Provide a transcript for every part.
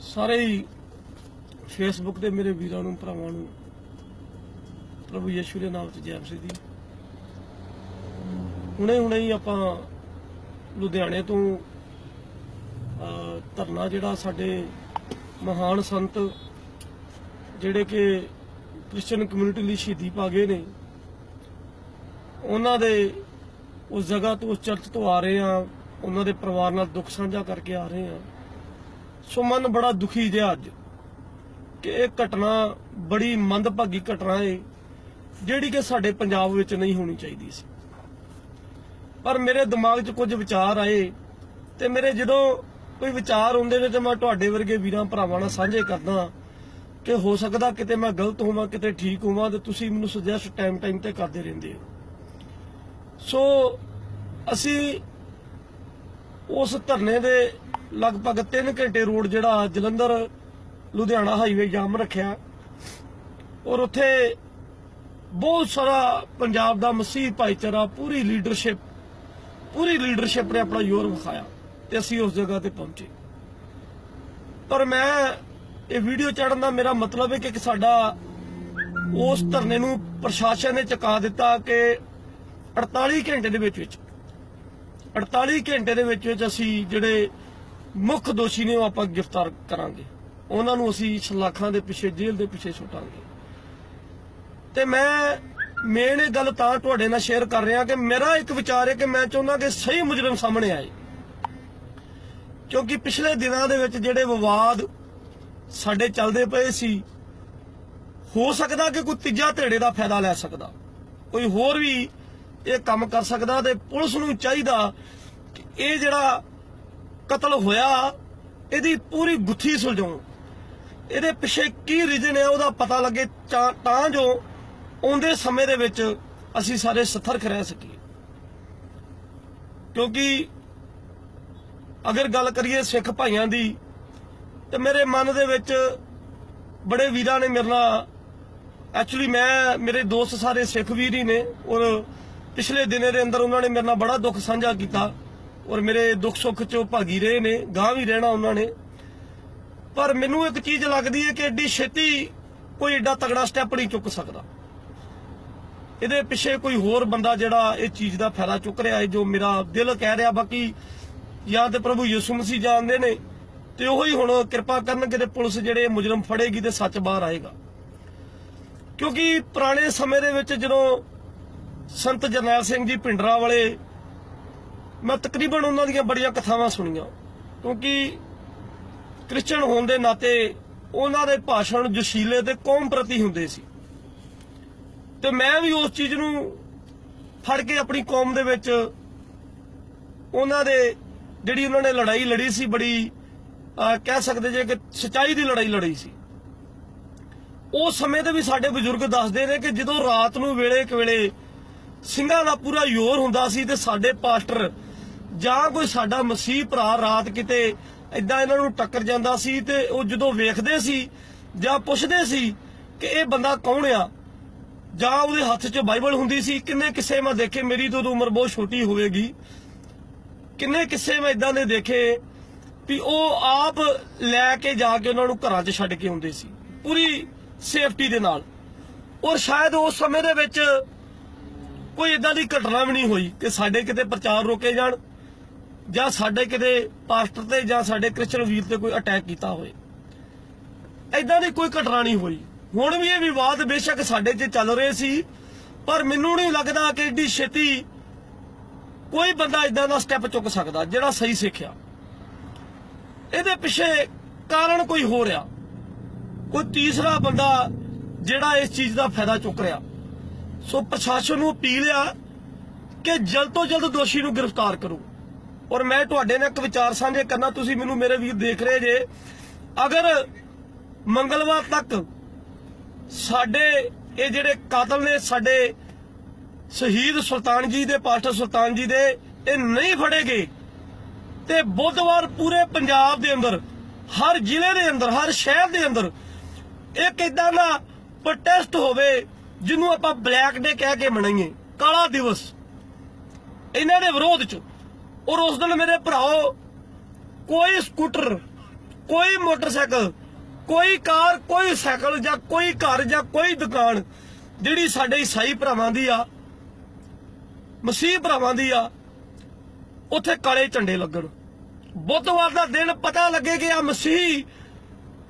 ਸਾਰੇ ਹੀ ਫੇਸਬੁੱਕ ਤੇ ਮੇਰੇ ਵੀਰਾਂ ਨੂੰ, ਭਰਾਵਾਂ ਨੂੰ, ਪ੍ਰਭੂ ਯਿਸੂ ਦੇ ਨਾਮ 'ਚ ਜੈ ਮਸੀਹ ਦੀ ਹੁਣੇ ਹੁਣੇ ਹੀ ਆਪਾਂ ਲੁਧਿਆਣੇ ਤੋਂ ਧਰਨਾ ਜਿਹੜਾ ਸਾਡੇ ਮਹਾਨ ਸੰਤ ਜਿਹੜੇ ਕਿ ਕ੍ਰਿਸਚੀਅਨ ਕਮਿਊਨਿਟੀ ਲਈ ਸ਼ਹੀਦੀ ਪਾ ਗਏ ਨੇ, ਉਹਨਾਂ ਦੇ ਉਸ ਜਗ੍ਹਾ ਤੋਂ, ਉਸ ਚਰਚ ਤੋਂ ਆ ਰਹੇ ਆ ਉਹਨਾਂ ਦੇ ਪਰਿਵਾਰ ਨਾਲ ਦੁੱਖ ਸਾਂਝਾ ਕਰਕੇ ਆ ਰਹੇ ਆ ਸੋ ਮਨ ਬੜਾ ਦੁਖੀ ਜਿਹਾ ਅੱਜ ਕਿ ਇਹ ਘਟਨਾ ਬੜੀ ਮੰਦਭਾਗੀ ਘਟਨਾ ਹੈ ਜਿਹੜੀ ਕਿ ਸਾਡੇ ਪੰਜਾਬ ਵਿੱਚ ਨਹੀਂ ਹੋਣੀ ਚਾਹੀਦੀ ਸੀ। ਪਰ ਮੇਰੇ ਦਿਮਾਗ 'ਚ ਕੁਝ ਵਿਚਾਰ ਆਏ ਤੇ ਮੇਰੇ ਜਦੋਂ ਕੋਈ ਵਿਚਾਰ ਆਉਂਦੇ ਨੇ ਤੇ ਮੈਂ ਤੁਹਾਡੇ ਵਰਗੇ ਵੀਰਾਂ ਭਰਾਵਾਂ ਨਾਲ ਸਾਂਝੇ ਕਰਦਾ ਕਿ ਹੋ ਸਕਦਾ ਕਿਤੇ ਮੈਂ ਗਲਤ ਹੋਵਾਂ, ਕਿਤੇ ਠੀਕ ਹੋਵਾਂ ਤੇ ਤੁਸੀਂ ਮੈਨੂੰ ਸੁਜੈਸਟ ਟਾਈਮ ਟਾਈਮ ਤੇ ਕਰਦੇ ਰਹਿੰਦੇ ਹੋ। ਸੋ ਅਸੀਂ ਉਸ ਧਰਨੇ ਦੇ ਲਗਭਗ 3 ਘੰਟੇ ਰੋਡ ਜਿਹੜਾ ਜਲੰਧਰ, ਲੁਧਿਆਣਾ ਹਾਈਵੇ ਜਾਮ ਰੱਖਿਆ। ਔਰ ਉੱਥੇ ਬਹੁਤ ਸਾਰਾ ਪੰਜਾਬ ਦਾ ਮਸੀਹ ਭਾਈਚਾਰਾ, ਪੂਰੀ ਲੀਡਰਸ਼ਿਪ ਪੂਰੀ ਲੀਡਰਸ਼ਿਪ ਨੇ ਆਪਣਾ ਜ਼ੋਰ ਵਿਖਾਇਆ ਤੇ ਅਸੀਂ ਉਸ ਜਗ੍ਹਾ ਤੇ ਪਹੁੰਚੇ। ਪਰ ਮੈਂ ਇਹ ਵੀਡੀਓ ਚੜਨ ਦਾ ਮੇਰਾ ਮਤਲਬ ਹੈ ਕਿ ਸਾਡਾ ਉਸ ਧਰਨੇ ਨੂੰ ਪ੍ਰਸ਼ਾਸਨ ਨੇ ਚੁਕਾ ਦਿੱਤਾ ਕਿ 48 ਘੰਟੇ ਦੇ ਵਿੱਚ ਵਿੱਚ 48 ਘੰਟੇ ਦੇ ਵਿੱਚ ਵਿੱਚ ਅਸੀਂ ਜਿਹੜੇ ਮੁੱਖ ਦੋਸ਼ੀ ਨੇ ਉਹ ਆਪਾਂ ਗ੍ਰਿਫਤਾਰ ਕਰਾਂਗੇ। ਉਹਨਾਂ ਨੂੰ ਅਸੀਂ ਸਲਾਖਾਂ ਦੇ ਪਿੱਛੇ, ਜੇਲ੍ਹ ਦੇ ਪਿੱਛੇ ਸੁੱਟਾਂਗੇ ਤੇ ਮੈਂ ਮੇਨ ਇਹ ਗੱਲ ਤਾਂ ਤੁਹਾਡੇ ਨਾਲ ਸ਼ੇਅਰ ਕਰ ਰਿਹਾ ਕਿ ਮੇਰਾ ਇੱਕ ਵਿਚਾਰ ਹੈ ਕਿ ਮੈਂ ਚਾਹੁੰਦਾ ਕਿ ਸਹੀ ਮੁਜਰਮ ਸਾਹਮਣੇ ਆਏ। ਕਿਉਂਕਿ ਪਿਛਲੇ ਦਿਨਾਂ ਦੇ ਵਿੱਚ ਜਿਹੜੇ ਵਿਵਾਦ ਸਾਡੇ ਚੱਲਦੇ ਪਏ ਸੀ, ਹੋ ਸਕਦਾ ਕਿ ਕੋਈ ਤੀਜਾ ਧੜੇ ਦਾ ਫਾਇਦਾ ਲੈ ਸਕਦਾ। ਕੋਈ ਹੋਰ ਵੀ ਇਹ ਕੰਮ ਕਰ ਸਕਦਾ ਤੇ ਪੁਲਿਸ ਨੂੰ ਚਾਹੀਦਾ ਕਿ ਇਹ ਜਿਹੜਾ ਕਤਲ ਹੋਇਆ, ਇਹਦੀ ਪੂਰੀ ਗੁੱਥੀ ਸੁਲਝਾਉਣ ਇਹਦੇ ਪਿੱਛੇ ਕੀ ਰੀਜ਼ਨ ਹੈ ਉਹਦਾ ਪਤਾ ਲੱਗੇ ਤਾਂ- ਜੋ ਆਉਂਦੇ ਸਮੇਂ ਦੇ ਵਿੱਚ ਅਸੀਂ ਸਾਰੇ ਸਤਰਕ ਰਹਿ ਸਕੀਏ। ਕਿਉਂਕਿ ਅਗਰ ਗੱਲ ਕਰੀਏ ਸਿੱਖ ਭਾਈਆਂ ਦੀ, ਤੇ ਮੇਰੇ ਮਨ ਦੇ ਵਿੱਚ ਬੜੇ ਵੀਰਾਂ ਨੇ ਮੇਰੇ ਨਾਲ ਐਕਚੁਅਲੀ ਮੈਂ, ਮੇਰੇ ਦੋਸਤ ਸਾਰੇ ਸਿੱਖ ਵੀਰ ਹੀ ਨੇ ਔਰ ਪਿਛਲੇ ਦਿਨੇ ਦੇ ਅੰਦਰ ਉਹਨਾਂ ਨੇ ਮੇਰੇ ਨਾਲ ਬੜਾ ਦੁੱਖ ਸਾਂਝਾ ਕੀਤਾ। ਔਰ ਮੇਰੇ ਦੁੱਖ ਸੁੱਖ ਚੋਂ ਭਾਗੀ ਰਹੇ ਨੇ ਗਾਂ ਵੀ ਰਹਿਣਾ ਉਹਨਾਂ ਨੇ। ਪਰ ਮੈਨੂੰ ਇੱਕ ਚੀਜ਼ ਲੱਗਦੀ ਹੈ ਕਿ ਐਡੀ ਛੇਤੀ ਕੋਈ ਐਡਾ ਤਗੜਾ ਸਟੈਪ ਨਹੀਂ ਚੁੱਕ ਸਕਦਾ। ਇਹਦੇ ਪਿੱਛੇ ਕੋਈ ਹੋਰ ਬੰਦਾ ਜਿਹੜਾ ਇਹ ਚੀਜ਼ ਦਾ ਫਾਇਦਾ ਚੁੱਕ ਰਿਹਾ ਹੈ, ਜੋ ਮੇਰਾ ਦਿਲ ਕਹਿ ਰਿਹਾ, ਬਾਕੀ ਜਾਂ ਤੇ ਪ੍ਰਭੂ ਯਿਸੂ ਮਸੀਹ ਜਾਣਦੇ ਨੇ, ਤੇ ਉਹੀ ਹੀ ਹੁਣ ਕਿਰਪਾ ਕਰਨਗੇ ਤੇ ਪੁਲਿਸ ਜਿਹੜੇ ਮੁਜਰਮ ਫੜੇਗੀ ਤੇ ਸੱਚ ਬਾਹਰ ਆਏਗਾ। ਕਿਉਂਕਿ ਪੁਰਾਣੇ ਸਮੇਂ ਦੇ ਵਿੱਚ ਜਦੋਂ ਸੰਤ ਜਰਨੈਲ ਸਿੰਘ ਜੀ ਪਿੰਡਰਾ ਵਾਲੇ ਮੈਂ ਤਕਰੀਬਨ ਉਹਨਾਂ ਦੀਆਂ ਬੜੀਆਂ ਕਥਾਵਾਂ ਸੁਣੀਆਂ। ਕਿਉਂਕਿ ਕ੍ਰਿਸਚੀਅਨ ਹੋਣ ਦੇ ਨਾਤੇ ਉਹਨਾਂ ਦੇ ਭਾਸ਼ਣ ਜਸ਼ੀਲੇ ਤੇ ਕੌਮ ਪ੍ਰਤੀ ਹੁੰਦੇ ਸੀ। ਤੇ ਮੈਂ ਵੀ ਉਸ ਚੀਜ਼ ਨੂੰ ਫੜ ਕੇ ਆਪਣੀ ਕੌਮ ਦੇ ਵਿੱਚ ਉਹਨਾਂ ਦੇ ਜਿਹੜੀ ਉਹਨਾਂ ਨੇ ਲੜਾਈ ਲੜੀ ਸੀ, ਬੜੀ ਕਹਿ ਸਕਦੇ ਜੇ ਕਿ ਸਚਾਈ ਦੀ ਲੜਾਈ ਲੜੀ ਸੀ। ਉਸ ਸਮੇਂ ਤੇ ਵੀ ਸਾਡੇ ਬਜ਼ੁਰਗ ਦੱਸਦੇ ਨੇ ਕਿ ਜਦੋਂ ਰਾਤ ਨੂੰ ਵੇਲੇ ਇੱਕ ਵੇਲੇ ਸਿੰਘਾਂ ਦਾ ਪੂਰਾ ਜ਼ੋਰ ਹੁੰਦਾ ਸੀ ਤੇ ਸਾਡੇ ਪਾਸਟਰ ਜਾਂ ਕੋਈ ਸਾਡਾ ਮਸੀਹ ਭਰਾ ਰਾਤ ਕਿਤੇ ਇਦਾਂ ਇਹਨਾਂ ਨੂੰ ਟੱਕਰ ਜਾਂਦਾ ਸੀ ਤੇ ਉਹ ਜਦੋਂ ਵੇਖਦੇ ਸੀ ਜਾਂ ਪੁੱਛਦੇ ਸੀ ਕਿ ਇਹ ਬੰਦਾ ਕੌਣ ਆ, ਜਾਂ ਉਹਦੇ ਹੱਥ 'ਚ ਬਾਈਬਲ ਹੁੰਦੀ ਸੀ, ਕਿੰਨੇ ਕਿਸੇ ਮੈਂ ਦੇਖੇ ਮੇਰੀ ਤਾਂ ਉਦੋਂ ਉਮਰ ਬਹੁਤ ਛੋਟੀ ਹੋਵੇਗੀ। ਕਿੰਨੇ ਕਿੱਸੇ ਮੈਂ ਇਦਾਂ ਦੇ ਦੇਖੇ ਵੀ ਉਹ ਆਪ ਲੈ ਕੇ ਜਾ ਕੇ ਉਹਨਾਂ ਨੂੰ ਘਰਾਂ 'ਚ ਛੱਡ ਕੇ ਆਉਂਦੇ ਸੀ, ਪੂਰੀ ਸੇਫਟੀ ਦੇ ਨਾਲ। ਔਰ ਸ਼ਾਇਦ ਉਸ ਸਮੇਂ ਦੇ ਵਿੱਚ ਕੋਈ ਇਦਾਂ ਦੀ ਘਟਨਾ ਵੀ ਨਹੀਂ ਹੋਈ ਕਿ ਸਾਡੇ ਕਿਤੇ ਪ੍ਰਚਾਰ ਰੋਕੇ ਜਾਣ। ਜਾਂ ਸਾਡੇ ਕਿਤੇ ਪਾਸਟਰ ਤੇ ਜਾਂ ਸਾਡੇ ਕ੍ਰਿਸਚਨ ਵੀਰ ਤੇ ਕੋਈ ਅਟੈਕ ਕੀਤਾ ਹੋਵੇ। ਇਦਾਂ ਦੀ ਕੋਈ ਘਟਨਾ ਨਹੀਂ ਹੋਈ। ਹੁਣ ਵੀ ਇਹ ਵਿਵਾਦ ਬੇਸ਼ੱਕ ਸਾਡੇ 'ਚ ਚੱਲ ਰਹੇ ਸੀ, ਪਰ ਮੈਨੂੰ ਨਹੀਂ ਲੱਗਦਾ ਕਿ ਏਡੀ ਛੇਤੀ ਕੋਈ ਬੰਦਾ ਇਦਾਂ ਦਾ ਸਟੈਪ ਚੁੱਕ ਸਕਦਾ ਜਿਹੜਾ ਸਹੀ ਸਿੱਖਿਆ। ਇਹਦੇ ਪਿੱਛੇ ਕਾਰਨ ਕੋਈ ਹੋ ਰਿਹਾ ਕੋਈ ਤੀਸਰਾ ਬੰਦਾ ਜਿਹੜਾ ਇਸ ਚੀਜ਼ ਦਾ ਫਾਇਦਾ ਚੁੱਕ ਰਿਹਾ। ਸੋ ਪ੍ਰਸ਼ਾਸਨ ਨੂੰ ਅਪੀਲ ਆ ਕਿ ਜਲਦ ਤੋਂ ਜਲਦ ਦੋਸ਼ੀ ਨੂੰ ਗ੍ਰਿਫਤਾਰ ਕਰੋ। ਔਰ ਮੈਂ ਤੁਹਾਡੇ ਨਾਲ ਇੱਕ ਵਿਚਾਰ ਸਾਂਝੇ ਕਰਨਾ, ਤੁਸੀਂ ਮੈਨੂੰ ਮੇਰੇ ਵੀਰ ਦੇਖ ਰਹੇ ਜੇ। ਅਗਰ ਮੰਗਲਵਾਰ ਤੱਕ ਸਾਡੇ ਇਹ ਜਿਹੜੇ ਕਾਤਲ ਨੇ, ਸਾਡੇ ਸ਼ਹੀਦ ਸੁਲਤਾਨ ਜੀ ਦੇ, ਪਾਸਟਰ ਸੁਲਤਾਨ ਜੀ ਦੇ, ਇਹ ਨਹੀਂ ਫੜੇਗੇ, ਤੇ ਬੁੱਧਵਾਰ ਪੂਰੇ ਪੰਜਾਬ ਦੇ ਅੰਦਰ, ਹਰ ਜ਼ਿਲ੍ਹੇ ਦੇ ਅੰਦਰ, ਹਰ ਸ਼ਹਿਰ ਦੇ ਅੰਦਰ ਇੱਕ ਇਦਾਂ ਦਾ ਪ੍ਰੋਟੈਸਟ ਹੋਵੇ, ਜਿਹਨੂੰ ਆਪਾਂ ਬਲੈਕ ਡੇ ਕਹਿ ਕੇ ਮਨਾਈਏ, ਕਾਲਾ ਦਿਵਸ। ਇਹਨਾਂ ਦੇ ਵਿਰੋਧ ਚ ਔਰ ਉਸ ਦਿਨ ਮੇਰੇ ਭਰਾਓ, ਕੋਈ ਸਕੂਟਰ, ਕੋਈ ਮੋਟਰਸਾਈਕਲ, ਕੋਈ ਕਾਰ, ਕੋਈ ਸਾਈਕਲ ਜਾਂ ਕੋਈ ਘਰ ਜਾਂ ਕੋਈ ਦੁਕਾਨ ਜਿਹੜੀ ਸਾਡੇ ਈਸਾਈ ਭਰਾਵਾਂ ਦੀ ਆ, ਮਸੀਹ ਭਰਾਵਾਂ ਦੀ ਆ, ਉੱਥੇ ਕਾਲੇ ਝੰਡੇ ਲੱਗਣ। ਬੁੱਧਵਾਰ ਦਾ ਦਿਨ ਪਤਾ ਲੱਗੇ ਕਿ ਆ ਮਸੀਹ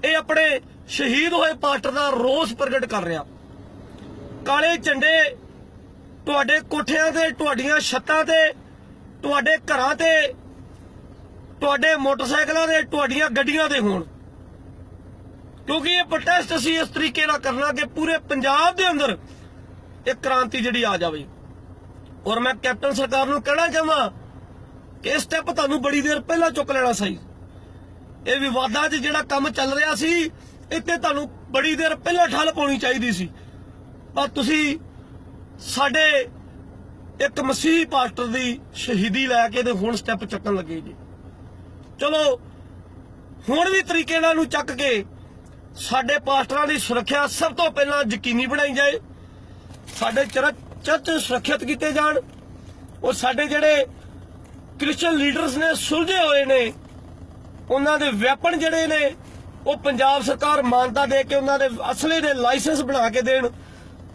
ਇਹ ਆਪਣੇ ਸ਼ਹੀਦ ਹੋਏ ਪਾਸਟਰ ਦਾ ਰੋਸ ਪ੍ਰਗਟ ਕਰ ਰਿਹਾ। ਕਾਲੇ ਝੰਡੇ ਤੁਹਾਡੇ ਕੋਠਿਆਂ ਤੇ, ਤੁਹਾਡੀਆਂ ਛੱਤਾਂ ਤੇ ਤੁਹਾਡੇ ਘਰਾਂ ਤੇ, ਤੁਹਾਡੇ ਮੋਟਰਸਾਈਕਲਾਂ ਦੇ, ਤੁਹਾਡੀਆਂ ਗੱਡੀਆਂ ਦੇ ਹੋਣ। ਕਿਉਂਕਿ ਇਹ ਪ੍ਰੋਟੈਸਟ ਅਸੀਂ ਇਸ ਤਰੀਕੇ ਨਾਲ ਕਰਨਾ ਕਿ ਪੂਰੇ ਪੰਜਾਬ ਦੇ ਅੰਦਰ ਇਹ ਕ੍ਰਾਂਤੀ ਜਿਹੜੀ ਆ ਜਾਵੇ। ਔਰ ਮੈਂ ਕੈਪਟਨ ਸਰਕਾਰ ਨੂੰ ਕਹਿਣਾ ਚਾਹਾਂ ਕਿ ਇਹ ਸਟੈਪ ਤੁਹਾਨੂੰ ਬੜੀ ਦੇਰ ਪਹਿਲਾਂ ਚੁੱਕ ਲੈਣਾ ਸਹੀ ਇਹ ਵਿਵਾਦਾਂ 'ਚ ਜਿਹੜਾ ਕੰਮ ਚੱਲ ਰਿਹਾ ਸੀ, ਇੱਥੇ ਤੁਹਾਨੂੰ ਬੜੀ ਦੇਰ ਪਹਿਲਾਂ ਠੱਲ ਪਾਉਣੀ ਚਾਹੀਦੀ ਸੀ। ਪਰ ਤੁਸੀਂ ਸਾਡੇ ਇੱਕ ਮਸੀਹ ਪਾਸਟਰ ਦੀ ਸ਼ਹੀਦੀ ਲੈ ਕੇ ਤੇ ਹੁਣ ਸਟੈਪ ਚੱਕਣ ਲੱਗੇ ਜੀ। ਚਲੋ, ਹੁਣ ਵੀ ਤਰੀਕੇ ਨਾਲ ਨੂੰ ਚੱਕ ਕੇ ਸਾਡੇ ਪਾਸਟਰਾਂ ਦੀ ਸੁਰੱਖਿਆ ਸਭ ਤੋਂ ਪਹਿਲਾਂ ਯਕੀਨੀ ਬਣਾਈ ਜਾਏ। ਸਾਡੇ ਚਰਚ ਚਰਚ ਸੁਰੱਖਿਅਤ ਕੀਤੇ ਜਾਣ ਔਰ ਸਾਡੇ ਜਿਹੜੇ ਕ੍ਰਿਸਚੀਅਨ ਲੀਡਰਸ ਨੇ, ਸੁਲਝੇ ਹੋਏ ਨੇ, ਉਹਨਾਂ ਦੇ ਵੈਪਨ ਜਿਹੜੇ ਨੇ, ਉਹ ਪੰਜਾਬ ਸਰਕਾਰ ਮਾਨਤਾ ਦੇ ਕੇ ਉਹਨਾਂ ਦੇ ਅਸਲੇ ਦੇ ਲਾਇਸੈਂਸ ਬਣਾ ਕੇ ਦੇਣ,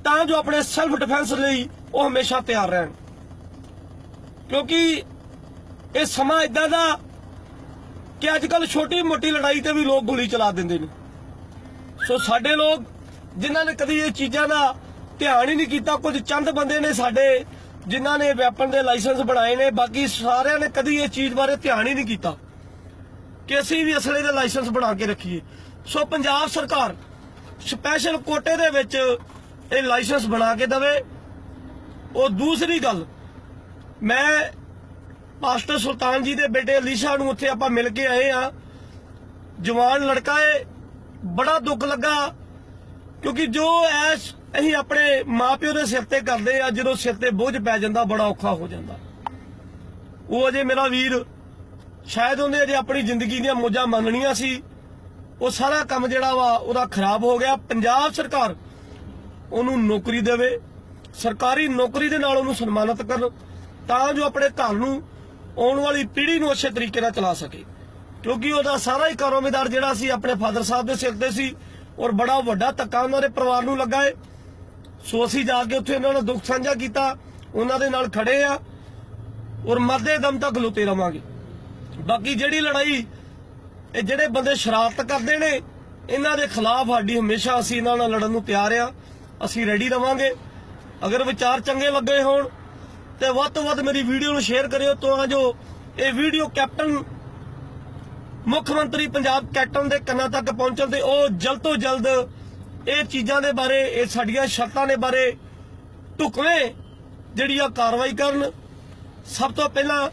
ਤਾਂ ਜੋ ਆਪਣੇ ਸੈਲਫ ਡਿਫੈਂਸ ਲਈ ਉਹ ਹਮੇਸ਼ਾ ਤਿਆਰ ਰਹਿਣ। ਕਿਉਂਕਿ ਇਹ ਸਮਾਂ ਇਦਾਂ ਦਾ ਕਿ ਅੱਜ ਕੱਲ ਛੋਟੀ ਮੋਟੀ ਲੜਾਈ ਤੇ ਵੀ ਲੋਕ ਗੋਲੀ ਚਲਾ ਦਿੰਦੇ ਨੇ। ਸੋ ਸਾਡੇ ਲੋਕ, ਜਿਨ੍ਹਾਂ ਨੇ ਕਦੀ ਇਹ ਚੀਜ਼ਾਂ ਦਾ ਧਿਆਨ ਹੀ ਨਹੀਂ ਕੀਤਾ, ਕੁਝ ਚੰਦ ਬੰਦੇ ਨੇ ਸਾਡੇ, ਜਿਨ੍ਹਾਂ ਨੇ ਵੈਪਨ ਦੇ ਲਾਇਸੈਂਸ ਬਣਾਏ ਨੇ, ਬਾਕੀ ਸਾਰਿਆਂ ਨੇ ਕਦੀ ਇਹ ਚੀਜ਼ ਬਾਰੇ ਧਿਆਨ ਹੀ ਨਹੀਂ ਕੀਤਾ ਕਿ ਅਸੀਂ ਵੀ ਅਸਲੇ ਦੇ ਲਾਇਸੈਂਸ ਬਣਾ ਕੇ ਰੱਖੀਏ। ਸੋ ਪੰਜਾਬ ਸਰਕਾਰ ਸਪੈਸ਼ਲ ਕੋਟੇ ਦੇ ਵਿੱਚ ਇਹ ਲਾਇਸੈਂਸ ਬਣਾ ਕੇ ਦਵੇ। ਉਹ ਦੂਸਰੀ ਗੱਲ, ਮੈਂ ਪਾਸਟਰ ਸੁਲਤਾਨ ਜੀ ਦੇ ਬੇਟੇ ਅਲੀਸ਼ਾ ਨੂੰ ਉੱਥੇ ਆਪਾਂ ਮਿਲ ਕੇ ਆਏ ਆ ਜਵਾਨ ਲੜਕਾ ਏ, ਬੜਾ ਦੁੱਖ ਲੱਗਾ, ਕਿਉਂਕਿ ਜੋ ਐਸ ਅਸੀਂ ਆਪਣੇ ਮਾਪਿਓ ਦੇ ਸਿਰ ਤੇ ਕਰਦੇ ਆ ਜਦੋਂ ਸਿਰ ਤੇ ਬੋਝ ਪੈ ਜਾਂਦਾ, ਬੜਾ ਔਖਾ ਹੋ ਜਾਂਦਾ। ਉਹ ਅਜੇ ਮੇਰਾ ਵੀਰ, ਸ਼ਾਇਦ ਉਹਨੇ ਅਜੇ ਆਪਣੀ ਜ਼ਿੰਦਗੀ ਦੀਆਂ ਮੋਜਾਂ ਮੰਨਣੀਆਂ ਸੀ। ਉਹ ਸਾਰਾ ਕੰਮ ਜਿਹੜਾ ਵਾ, ਉਹਦਾ ਖਰਾਬ ਹੋ ਗਿਆ। ਪੰਜਾਬ ਸਰਕਾਰ ਉਹਨੂੰ ਨੌਕਰੀ ਦੇਵੇ। ਸਰਕਾਰੀ ਨੌਕਰੀ ਦੇ ਨਾਲ ਉਹਨੂੰ ਸਨਮਾਨਿਤ ਕਰਨ ਤਾਂ ਜੋ ਆਪਣੇ ਘਰ ਨੂੰ ਆਉਣ ਵਾਲੀ ਪੀੜ੍ਹੀ ਨੂੰ ਅੱਛੇ ਤਰੀਕੇ ਨਾਲ ਚਲਾ ਸਕੇ। ਕਿਉਂਕਿ ਉਹਦਾ ਸਾਰਾ ਹੀ ਕਾਰੋਬਾਰ ਜਿਹੜਾ ਸੀ ਆਪਣੇ ਫਾਦਰ ਸਾਹਿਬ ਦੇ ਸਿਰ ਤੇ ਸੀ ਔਰ ਬੜਾ ਵੱਡਾ ਧੱਕਾ ਉਹਨਾਂ ਦੇ ਪਰਿਵਾਰ ਨੂੰ ਲੱਗਾ ਏ। ਸੋ ਅਸੀਂ ਜਾ ਕੇ ਉੱਥੇ ਉਹਨਾਂ ਨਾਲ ਦੁੱਖ ਸਾਂਝਾ ਕੀਤਾ, ਉਹਨਾਂ ਦੇ ਨਾਲ ਖੜੇ ਆ ਔਰ ਮਰਦੇ ਦਮ ਤੱਕ ਲੁੱਟੇ ਰਵਾਂਗੇ। ਬਾਕੀ ਜਿਹੜੀ ਲੜਾਈ ਇਹ ਜਿਹੜੇ ਬੰਦੇ ਸ਼ਰਾਰਤ ਕਰਦੇ ਨੇ, ਇਹਨਾਂ ਦੇ ਖਿਲਾਫ ਸਾਡੀ ਹਮੇਸ਼ਾ ਅਸੀਂ ਇਹਨਾਂ ਨਾਲ ਲੜਨ ਨੂੰ ਤਿਆਰ ਆ। ਅਸੀਂ ਰੈਡੀ ਰਵਾਂਗੇ। ਅਗਰ ਵਿਚਾਰ ਚੰਗੇ ਲੱਗੇ ਹੋਣ ਤੇ ਵੱਧ ਤੋਂ ਵੱਧ ਮੇਰੀ ਵੀਡੀਓ ਨੂੰ ਸ਼ੇਅਰ ਕਰਿਓ ਤਾਂ ਜੋ ਇਹ ਵੀਡੀਓ ਕੈਪਟਨ ਮੁੱਖ ਮੰਤਰੀ ਪੰਜਾਬ ਕੈਪਟਨ ਦੇ ਕੰਨਾਂ ਤੱਕ ਪਹੁੰਚਣ ਤੇ ਉਹ ਜਲਦ ਤੋਂ ਜਲਦ ਇਹ ਚੀਜ਼ਾਂ ਦੇ ਬਾਰੇ ਇਹ ਸਾਡੀਆਂ ਸ਼ਰਤਾਂ ਦੇ ਬਾਰੇ ਢੁਕਵੇਂ ਜਿਹੜੀ ਆ ਕਾਰਵਾਈ ਕਰਨ। ਸਭ ਤੋਂ ਪਹਿਲਾਂ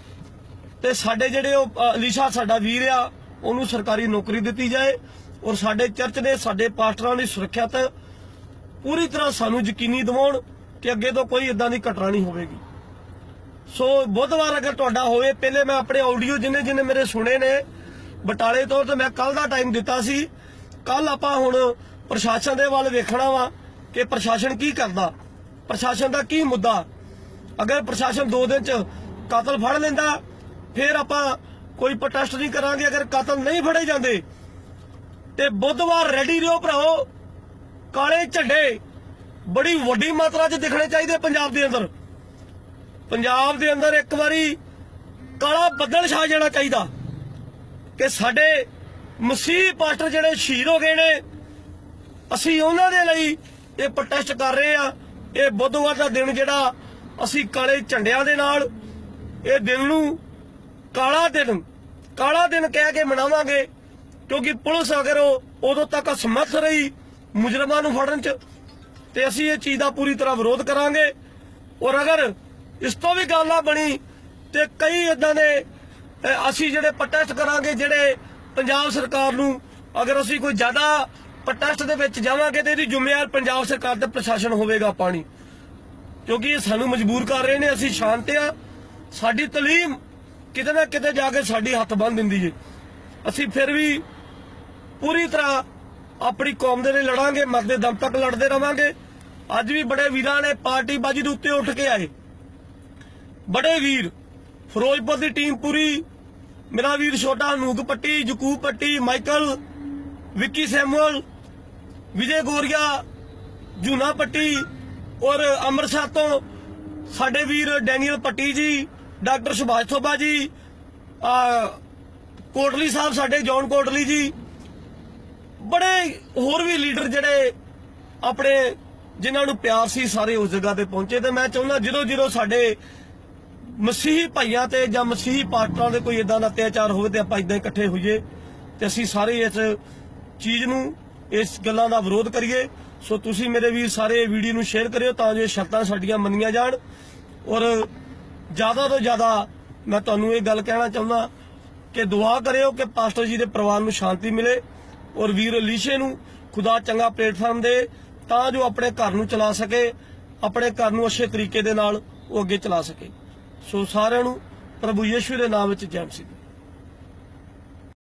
ਤੇ ਸਾਡੇ ਜਿਹੜੇ ਉਹ ਅ, ਅਲੀਸ਼ਾ ਸਾਡਾ ਵੀਰ ਆ ਉਹਨੂੰ ਸਰਕਾਰੀ ਨੌਕਰੀ ਦਿੱਤੀ ਜਾਏ ਔਰ ਸਾਡੇ ਚਰਚ ਦੇ ਸਾਡੇ ਪਾਸਟਰਾਂ ਦੀ ਸੁਰੱਖਿਆ ਤੇ ਪੂਰੀ ਤਰ੍ਹਾਂ ਸਾਨੂੰ ਯਕੀਨੀ ਦਿਵਾਉਣ। ਕਿ ਅੱਗੇ ਤੋਂ ਕੋਈ ਇਦਾਂ ਦੀ ਘਟਨਾ ਨਹੀਂ ਹੋਵੇਗੀ। ਸੋ ਬੁੱਧਵਾਰ ਅਗਰ ਤੁਹਾਡਾ ਹੋਵੇ, ਪਹਿਲੇ ਮੈਂ ਆਪਣੇ ਆਡੀਓ ਜਿੰਨੇ ਜਿੰਨੇ ਮੇਰੇ ਸੁਣੇ ਨੇ, ਬਟਾਲੇ ਤੋਂ ਤੇ ਮੈਂ ਕੱਲ ਦਾ ਟਾਈਮ ਦਿੱਤਾ ਸੀ। ਕੱਲ ਆਪਾਂ ਹੁਣ ਪ੍ਰਸ਼ਾਸਨ ਦੇ ਵੱਲ ਵੇਖਣਾ ਵਾ ਕਿ ਪ੍ਰਸ਼ਾਸਨ ਕੀ ਕਰਦਾ। ਪ੍ਰਸ਼ਾਸਨ ਦਾ ਕੀ ਮੁੱਦਾ? ਅਗਰ ਪ੍ਰਸ਼ਾਸਨ 2 ਦਿਨ ਚ ਕਾਤਲ ਫੜ ਲੈਂਦਾ, ਫਿਰ ਆਪਾਂ ਕੋਈ ਪ੍ਰੋਟੈਸਟ ਨਹੀਂ ਕਰਾਂਗੇ। ਅਗਰ ਕਾਤਲ ਨਹੀਂ ਫੜੇ ਜਾਂਦੇ, ਤੇ ਬੁੱਧਵਾਰ ਰੈਡੀ ਰਹੋ ਭਰਾਓ ਕਾਲੇ ਝੰਡੇ। ਬੜੀ ਵੱਡੀ ਮਾਤਰਾ 'ਚ ਦਿਖਣੇ ਚਾਹੀਦੇ ਪੰਜਾਬ ਦੇ ਅੰਦਰ। ਪੰਜਾਬ ਦੇ ਅੰਦਰ ਇੱਕ ਵਾਰੀ ਕਾਲਾ ਬੱਦਲ ਛਾ ਜਾਣਾ ਚਾਹੀਦਾ ਕਿ ਸਾਡੇ ਮਸੀਹ ਪਾਸਟਰ ਜਿਹੜੇ ਸ਼ਹੀਦ ਹੋ ਗਏ ਨੇ, ਅਸੀਂ ਉਹਨਾਂ ਦੇ ਲਈ ਇਹ ਪ੍ਰੋਟੈਸਟ ਕਰ ਰਹੇ ਆ ਇਹ ਬੁੱਧਵਾਰ ਦਾ ਦਿਨ ਜਿਹੜਾ ਅਸੀਂ ਕਾਲੇ ਝੰਡਿਆਂ ਦੇ ਨਾਲ ਇਹ ਦਿਨ ਨੂੰ ਕਾਲਾ ਦਿਨ ਕਾਲਾ ਦਿਨ ਕਹਿ ਕੇ ਮਨਾਵਾਂਗੇ ਕਿਉਂਕਿ ਪੁਲਿਸ ਅਗਰ ਉਹ ਉਦੋਂ ਤੱਕ ਅਸਮਰਥ ਰਹੀ ਮੁਜਰਮਾਂ ਨੂੰ ਫੜਨ ਚ ਤੇ ਅਸੀਂ ਇਹ ਚੀਜ਼ ਦਾ ਪੂਰੀ ਤਰ੍ਹਾਂ ਵਿਰੋਧ ਕਰਾਂਗੇ। ਔਰ ਅਗਰ ਇਸ ਤੋਂ ਵੀ ਗੱਲ ਨਾ ਬਣੀ, ਤੇ ਕਈ ਇਦਾਂ ਦੇ ਅਸੀਂ ਜਿਹੜੇ ਪ੍ਰੋਟੈਸਟ ਕਰਾਂਗੇ, ਜਿਹੜੇ ਪੰਜਾਬ ਸਰਕਾਰ ਨੂੰ ਅਗਰ ਅਸੀਂ ਕੋਈ ਜ਼ਿਆਦਾ ਪ੍ਰੋਟੈਸਟ ਦੇ ਵਿੱਚ ਜਾਵਾਂਗੇ, ਤੇ ਇਹਦੀ ਜ਼ਿੰਮੇਵਾਰ ਪੰਜਾਬ ਸਰਕਾਰ ਦਾ ਪ੍ਰਸ਼ਾਸਨ ਹੋਵੇਗਾ ਪਾਣੀ। ਕਿਉਂਕਿ ਇਹ ਸਾਨੂੰ ਮਜਬੂਰ ਕਰ ਰਹੇ ਨੇ, ਅਸੀਂ ਸ਼ਾਂਤ ਆ। ਸਾਡੀ ਤਾਲੀਮ ਕਿਤੇ ਨਾ ਕਿਤੇ ਜਾ ਕੇ ਸਾਡੀ ਹੱਥ ਬੰਨ ਦਿੰਦੀ ਏ। ਅਸੀਂ ਫਿਰ ਵੀ ਪੂਰੀ ਤਰ੍ਹਾਂ ਆਪਣੀ ਕੌਮ ਦੇ ਲਈ ਲੜਾਂਗੇ ਮਰਦੇ ਦਮ ਤੱਕ ਲੜਦੇ ਰਵਾਂਗੇ। ਅੱਜ ਵੀ ਬੜੇ ਵੀਰਾਂ ਨੇ ਪਾਰਟੀ ਬਾਜੀ ਦੇ ਉੱਤੇ ਉੱਠ ਕੇ ਆਏ। ਬੜੇ ਵੀਰ, ਫਿਰੋਜ਼ਪੁਰ ਦੀ ਟੀਮ ਪੂਰੀ। ਮੇਰਾ ਵੀਰ ਛੋਟਾ ਨੂਕ ਪੱਟੀ, ਜਕੂ ਪੱਟੀ, ਮਾਈਕਲ, ਵਿੱਕੀ ਸੈਮੂਅਲ, ਵਿਜੇ ਗੋਰੀਆ, ਜੂਨਾ ਪੱਟੀ ਔਰ ਅੰਮ੍ਰਿਤਸਰ ਤੋਂ ਸਾਡੇ ਵੀਰ ਡੈਨੀਅਲ ਪੱਟੀ ਜੀ, ਡਾਕਟਰ ਸੁਭਾਸ਼ ਥੋਬਾ ਜੀ ਕੋਟਲੀ ਸਾਹਿਬ ਸਾਡੇ ਜੌਨ ਕੋਟਲੀ ਜੀ ਬੜੇ ਹੋਰ ਵੀ ਲੀਡਰ ਜਿਹੜੇ ਆਪਣੇ ਜਿਨ੍ਹਾਂ ਨੂੰ ਪਿਆਰ ਸੀ ਸਾਰੇ ਉਸ ਜਗ੍ਹਾ ਤੇ ਪਹੁੰਚੇ ਤੇ ਮੈਂ ਚਾਹੁੰਦਾ ਜਦੋਂ ਜਦੋਂ ਸਾਡੇ ਮਸੀਹੀ ਭਾਈਆਂ ਤੇ ਜਾਂ ਮਸੀਹੀ ਪਾਸਟਰਾਂ ਦੇ ਕੋਈ ਇਦਾਂ ਦਾ ਅਤਿਆਚਾਰ ਹੋਵੇ ਤੇ ਆਪਾਂ ਇਦਾਂ ਇਕੱਠੇ ਹੋਈਏ ਤੇ ਅਸੀਂ ਸਾਰੇ ਇਸ ਚੀਜ਼ ਨੂੰ, ਇਸ ਗੱਲਾਂ ਦਾ ਵਿਰੋਧ ਕਰੀਏ। ਸੋ ਤੁਸੀਂ ਮੇਰੇ ਵੀ ਸਾਰੇ ਵੀਡੀਓ ਨੂੰ ਸ਼ੇਅਰ ਕਰਿਓ ਤਾਂ ਜੋ ਸ਼ਰਤਾਂ ਸਾਡੀਆਂ ਮੰਨੀਆਂ ਜਾਣ। ਔਰ ਜ਼ਿਆਦਾ ਤੋਂ ਜ਼ਿਆਦਾ ਮੈਂ ਤੁਹਾਨੂੰ ਇਹ ਗੱਲ ਕਹਿਣਾ ਚਾਹੁੰਦਾ ਕਿ ਦੁਆ ਕਰਿਓ ਕਿ ਪਾਸਟਰ ਜੀ ਦੇ ਪਰਿਵਾਰ ਨੂੰ ਸ਼ਾਂਤੀ ਮਿਲੇ। ਔਰ ਵੀਰ ਅਲੀਸ਼ੇ ਨੂੰ ਖੁਦਾ ਚੰਗਾ ਪਲੇਟਫਾਰਮ ਦੇ ਤਾਂ ਜੋ ਆਪਣੇ ਘਰ ਨੂੰ ਚਲਾ ਸਕੇ, ਆਪਣੇ ਘਰ ਨੂੰ ਅੱਛੇ ਤਰੀਕੇ ਦੇ ਨਾਲ ਉਹ ਅੱਗੇ ਚਲਾ ਸਕੇ। ਸੋ ਸਾਰਿਆਂ ਨੂੰ ਪ੍ਰਭੂ ਯੀਸ਼ੂ ਦੇ ਨਾਮ ਵਿੱਚ ਜੈ ਮਸੀਹ